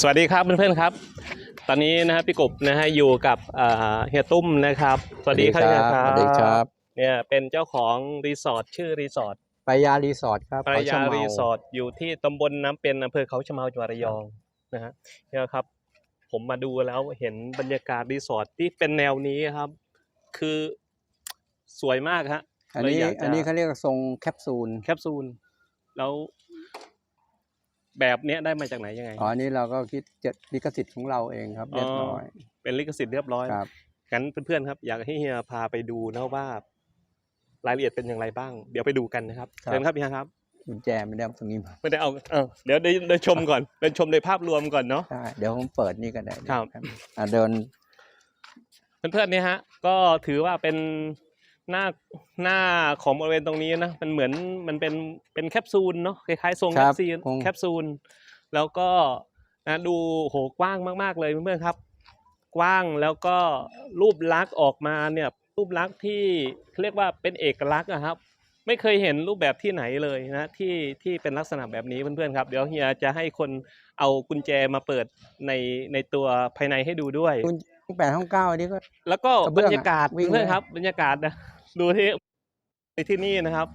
สวัสดีครับเพื่อนๆครับ ตอนนี้นะครับพี่กบนะฮะอยู่กับอ่าเฮียตุ้มนะครับ สวัสดีครับเฮียครับสวัสดีครับ เนี่ยเป็นเจ้าของรีสอร์ทชื่อรีสอร์ทปายารีสอร์ทครับปรายาเขชะเมรีสอร์ทอยู่ที่ตำบลน้ำเป็นอำเภอเขาชะเมาจังหวัดระยองนะฮะเนี่ยครับ ผมมาดูแล้วเห็นบรรยากาศรีสอร์ทที่เป็นแนวนี้ครับ คือสวยมากฮะอันนี้เลยอยากจะอันนี้เขาเรียกทรงแคปซูลแคปซูลแล้ว แบบเนี้ยได้มาจากไหนยังไง อ๋ออันนี้เราก็คิดเจ็ดลิขสิทธิ์ของเราเองครับเรียบร้อยเป็นลิขสิทธิ์เรียบร้อยครับ งั้นเพื่อนๆครับ อยากให้เฮียพาไปดูนะว่ารายละเอียดเป็นอย่างไรบ้าง เดี๋ยวไปดูกันนะครับครับ เชิญครับเฮียครับ กุญแจไม่ได้เอาตรงนี้มาไม่ได้เอาเออเดี๋ยวได้ได้ชมก่อนเดินชมโดยภาพรวมก่อนเนาะได้เดี๋ยวผมเปิดนี่ก็ได้ครับ อะเดิน เพื่อนๆเนี่ยฮะ ก็ถือว่าเป็น หน้าหน้าของบริเวณตรงนี้นะมันเหมือนมันเป็นเป็นแคปซูลเนาะคล้ายๆทรงคแครัปบซูลคง แคปซูลแล้วก็นะดูโหกว้างมากๆเลยเพื่อนๆครับ กว้างแล้วก็รูปลักษณ์ออกมาเนี่ยรูปลักษณ์ที่เรียกว่าเป็นเอกลักษณ์อะครับ ไม่เคยเห็นรูปแบบที่ไหนเลยนะที่ที่เป็นลักษณะแบบนี้เพื่อนๆครับ เดี๋ยวเฮียจะให้คนเอากุญแจมาเปิดในในตัวภายในให้ดูด้วยกุญห้องแปดห้องเก้าอันนี้ก็ แล้วก็กระเบื้บรองรยากาศอะวิ่งเพื่อนเลย ครับบรรยากาศนะ ดูที่ในที่นี่นะครับ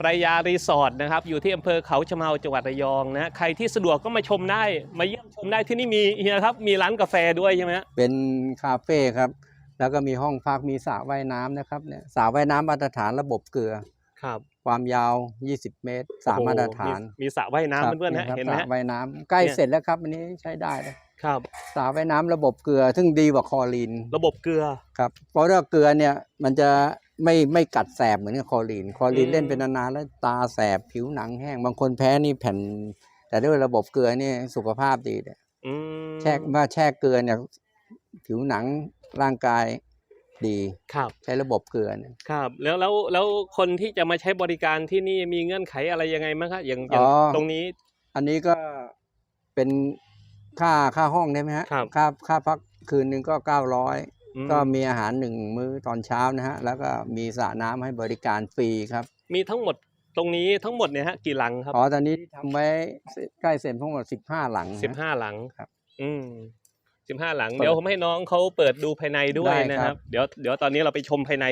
ปรายารีสอร์ทนะครับ อยู่ที่อำเภอเขาชะเมาจังหวัดระยองนะใครที่สะดวกก็มาชมได้มาเยี่ยมชมได้ที่นี่มีเฮียครับ มีร้านกาแฟด้วยใช่ไหมฮะเป็นคาเฟ่ครับ แล้วก็มีห้องพักมีสระว่ายน้ำนะครับเนี่ยสระว่ายน้ำมาตรฐานระบบเกลือ ครับความยาว 20 เมตรสระโอ้โหมาตรฐานมีสระว่ายครับน้ำเพื่อนๆฮะครับเห็นไหมสฮะระว่ายน้ำใกล้เนี่ยเสร็จแล้วครับอันนี้ใช้ได้เลยครับ สระว่ายน้ำระบบเกลือ ซึ่งดีกว่าคลอรีนระบบเกลือครับเพราะว่าเกลือเนี่ยมันจะ ไม่ไม่กัดแสบเหมือนกับคลอรีนคลอรีอืนมเล่นเป็นนานๆแล้วตาแสบผิวหนังแห้ง บางคนแพ้นี่แผ่น แต่ด้วยระบบเกลือนี่สุขภาพดีเนี่ยอืมแช่ว่าแช่เกลือเนี่ยผิวหนังร่างกายดี ครับ ใช้ระบบเกลือเนี่ยครับ แล้วแล้วแล้วคนที่จะมาใช้บริการที่นี่มีเงื่อนไขอะไรยังไงบ้างครับอย่างอย่างตรงนี้ อันนี้ก็เป็นค่าค่าห้องได้ไหมฮะครับ ค่าค่าพักคืนหนึ่งก็เก้าร้อยอืม ก็มีอาหารหนึ่งมื้อตอนเช้านะฮะ แล้วก็มีสระน้ำให้บริการฟรีครับ มีทั้งหมดตรงนี้ทั้งหมดเนี่ยฮะกี่หลังครับอ๋อตอนนี้ที่ทำไว้ใกล้เสร็จทั้งหมดสิบห้าหลังสิบห้าหลังครับอืมสิบห้าหลังเปิดเดี๋ยวผมให้น้องเขาเปิดดูภายในด้วยได้นะคครัรับ บ เดี๋ยวเดี๋ยวตอนนี้เราไปชมภายใน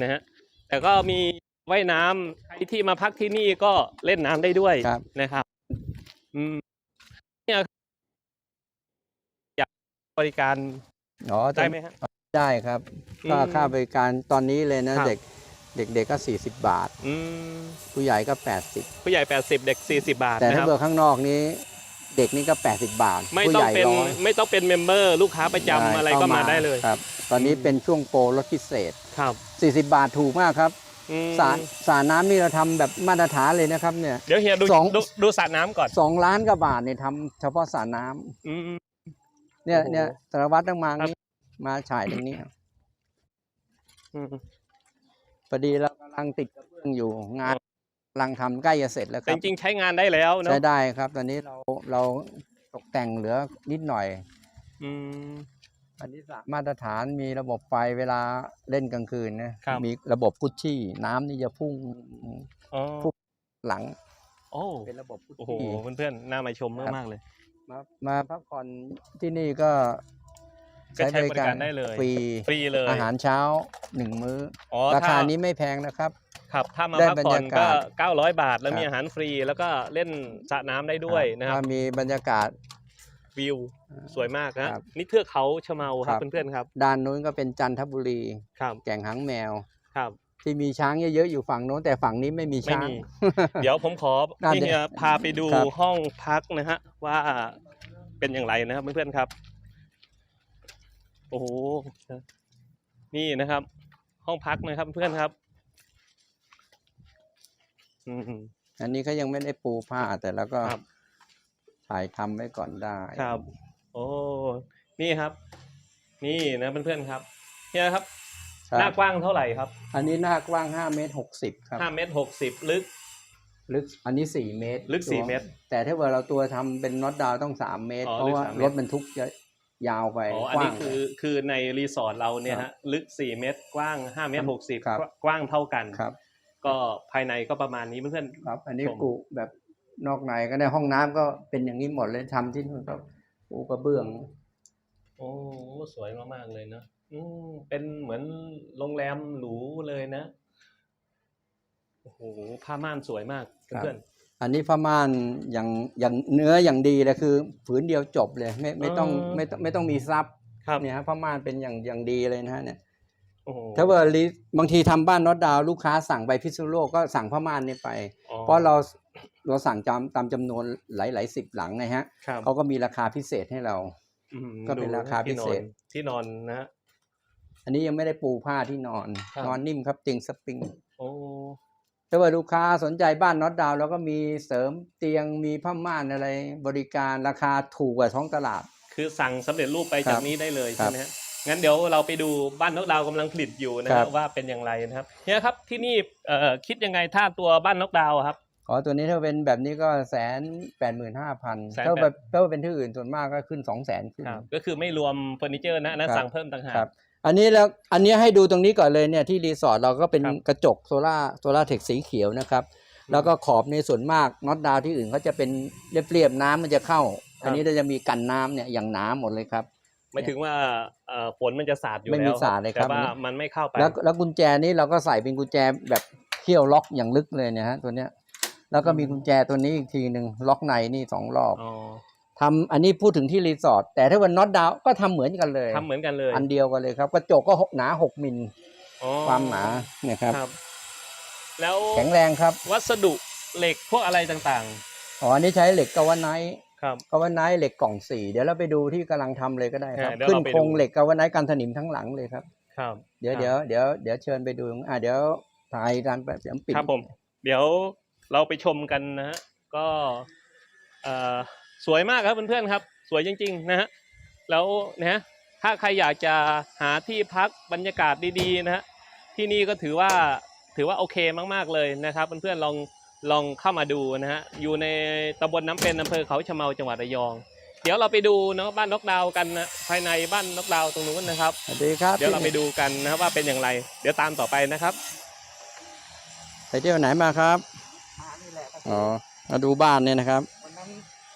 นะฮะแต่ก็มีว่ายน้ำใครที่มาพักที่นี่ก็เล่นน้ำได้ด้วยครับ นะครับ อืมเนี่ยอยากบริการ อ๋อได้ไหมฮะ ได้ครับก็อืมค่าบริการตอนนี้เลยนะครับ เด็กเด็กๆก็ 40 บาท อืมผู้ใหญ่ก็ผู้ใหญ่แปดสิบเด็กสี่สิบาท80แต่นะคถ้ารับ เบอร์ข้างนอกนี้เด็กนี่ก็ 80 บาท ไม่ผู้ต้อใหงญ่เป็นร้อยไม่ต้องเป็นเมมเบอร์ลูกค้าประจำอะไรก็มาได้เลย ครับ ตอนนี้อืมเป็นช่วงโปรลดพิเศษ ครับ40 บาทถูกมากครับอืมสระสระน้ำนี่เราทำแบบมาตรฐานเลยนะครับเนี่ย เดี๋ยวเฮียดูสอง ดูดูสระน้ำก่อนสองล้านกว่าบาทเนี่ยทำเฉพาะสระน้ำ อืม เนี่ยโอ้โหเนี่ยสารวัตรต้องมาครับนี่มาฉายตรงนี้อืมพอดีเรากำลังติดกระเบื้องอยู่งานกำลังทำใกล้จะเสร็จแล้วคแต่รัจบริงๆใช้งานได้แล้วเนาะใช้ได้ครับ ตอนนี้เราเราตกแต่งเหลือนิดหน่อย อืมอันนี้สระมาตรฐานมีระบบไฟเวลาเล่นกลางคืนนะครับมีระบบกุชชี่ น้ำนี่จะพุ่งอ๋อปุ๊บหลัง โอ้เป็นระบบกุชโอ้โหชี่เพื่อนๆน่ามาชมมากๆเลย มามาพักผ่อนที่นี่ก็ก็ใช้บริการได้เลยฟรีฟรีเลยอาหารเช้าหนึ่งมื้ออ๋อราถ้คานี้ไม่แพงนะครับครับถ้ามาได้พักผ่อนบรรยาก็กาศ900 บาทแล้วครับมีอาหารฟรี แล้วก็เล่นสระน้ำได้ด้วยนะครับก็มีบรรยากาศวิวสวยมากนะครับนี่เทือกเขาชะเมาคครัรับบเพื่อนๆครับ ด้านนู้นก็เป็นจันทบุรีครับแก่งหางแมวครับ ที่มีช้างเยอะๆอยู่ฝั่งโน้นแต่ฝั่งนี้ไม่มีไม่ช้าง มี เดี๋ยวผมขอน่าให้จะเฮียพาไปดูครับ ห้องพักนะฮะ ว่าเป็นอย่างไรนะครับเพื่อนๆครับ โอ้โหนี่นะครับ ห้องพักนะครับเพื่อนครับอืม อันนี้เขายังไม่ได้ปูผ้าแต่แล้วก็ครับ ถ่ายทำไว้ก่อนได้ ครับ โอ้ นี่ครับ นี่นะเพื่อนๆครับเฮียครับครับ หน้ากว้างเท่าไหร่ครับ อันนี้หน้ากว้าง5เมตร60ครับห้าเมตรหกสิบลึก ลึกอันนี้4เมตร ลึกสี่ตัวเมตร แต่ถ้าเกิดเราตัวทำเป็นน็อตดาวน์ต้อง3เมตรอ๋อเพราะว่าลึกสามเมตรรถบรรทุกจะยาวไปอ๋ออันกว้านี้งคือคือในรีสอร์ทเราเนี่ยครัฮะบลึกสี่เมตร กว้างห้าเมตรหกสิบครับกว้างเท่ากันครับ ก็ภายในก็ประมาณนี้เพื่อนครับ อันนี้ชมกุแบบนอกในก็ได้ห้องน้ำก็เป็นอย่างนี้หมดเลยทำที่นู่นก็ปูกระเบื้อง โอ้สวยมากๆเลยเนอะ อืมเป็นเหมือนโรงแรมหรูเลยนะโอ้โหผ้าม่านสวยมากครับเพื่อนอันนี้ผ้าม่านอย่างอย่างเนื้ออย่างดีเลยคือ ผืนเดียวจบเลย ไม่ไม่ต้องอ๋อไม่ต้องไม่ต้องมีซับๆครับเนี่ยฮะผ้าม่านเป็นอย่างอย่างดีเลยนะฮะเนี่ยโอ้โหถ้าว่าลิบางทีทำบ้านน็อตดาวน์ลูกค้าสั่งไปพิษณุโลกก็สั่งผ้าม่านนี่ไปอ๋อเพราะเราเราสั่งจำตามจำนวนหลายๆสิบหลังไงฮะครับเขาก็มีราคาพิเศษให้เราอืมก็เป็นดูราคาพิเศษที่นอนที่นอนนะฮะ อันนี้ยังไม่ได้ปูผ้าที่นอน ครับ นอนนิ่มครับเตียงสปริง โอ้ ถ้าว่าลูกค้าสนใจบ้านน็อตดาวน์เราก็มีเสริมเตียงมีผ้าม่านอะไร บริการราคาถูกกว่าท้องตลาด คือสั่งสำเร็จรูปไปครัจากบนี้ได้เลยครัใช่บไหมฮะ งั้นเดี๋ยวเราไปดูบ้านนกดาวกำลังผลิตอยู่นะครัฮะบว่าเป็นอย่างไรนะครับเนี่ยครับที่นี่เอ่อคิดยังไงถ้าตัวบ้านนกดาวอะครับอ๋อตัวนี้ถ้าเป็นแบบนี้ก็แสนแปดหมื่นห้าพัน180,000 ถ้าแบบถ้าเป็นที่อื่นส่วนมากก็ขึ้นสองแสนขึ้นครับก็คือไม่รวมเฟอร์นิเจอร์นะอันนั้นครับสั่งเพิ่มต่างหากครับ อันนี้แล้วอันนี้ให้ดูตรงนี้ก่อนเลยเนี่ยที่รีสอร์ทเราก็เป็นครับ กระจกโซล่าโซล่าเทคสีเขียวนะครับ แล้วก็ขอบในส่วนมากน็อตดาวที่อื่นเขาจะเป็นเรียบๆน้ำมันจะเข้า อันนี้เราจะมีกันน้ำเนี่ยอย่างหน้ำหมดเลยครับหมายถึงว่าเอ่อฝนมันจะสาดอยู่ไม่มีแล้วสาดเลยครับ แต่ว่าอันนี้มันไม่เข้าไป แล้วแล้วกุญแจนี้เราก็ใส่เป็นกุญแจแบบเขี้ยวล็อกอย่างลึกเลยเนี่ยฮะตัวเนี้ยแล้วก็มีกุญแจตัวนี้อีกทีหนึ่งล็อกในนี่สองรอบ อ๋อ ทำอันนี้พูดถึงที่รีสอร์ทแต่ถ้าวันน็อตดาวก็ทำเหมือนกันเลยทำเหมือนกันเลย อันเดียวกันเลยครับกระจกก็หกหนาหกมิลอ๋อความหนาเนี่ยครับครับ แล้วแข็งแรงครับ วัสดุเหล็กพวกอะไรต่างอ๋ออันนี้ใช้เหล็กกาวาไนท์ๆครับกาวาไนท์เหล็กกล่องสี่เดี๋ยวเราไปดูที่กำลังทำเลยก็ได้ครับเออเดี๋ยวขึ้นเราไปดูโครงเหล็กกาวาไนท์กันสนิมทั้งหลังเลยครับครับเดี๋ยวครับ เดี๋ยวเดี๋ยวเดี๋ยวเดี๋ยวเชิญไปดูอ่าเดี๋ยวถ่ายการแบบเสียงปิดครับผม เดี๋ยวเราไปชมกันนะฮะก็เอ่อ สวยมากครับเพื่อนๆครับ สวยจริงๆนะฮะแล้วนะฮะถ้าใครอยากจะหาที่พักบรรยากาศดีๆนะฮะที่นี่ก็ถือว่าถือว่าโอเคมากๆเลยนะครับเพื่อนๆลองลองเข้ามาดูนะฮะอยู่ในตำบลน้ำเป็นอำเภอเขาชะเมาจังหวัดระยอง เดี๋ยวเราไปดูเนาะบ้านนกดาวกันนะภายในบ้านนกดาวตรงนู้นนะครับสวัสดีครับเดี๋ยวเราไปดูกันนะครับว่าเป็นอย่างไร เดี๋ยวตามต่อไปนะครับ ไปเที่ยวไหนมาครับอ๋อมาดูบ้านเนี่ยนะครับ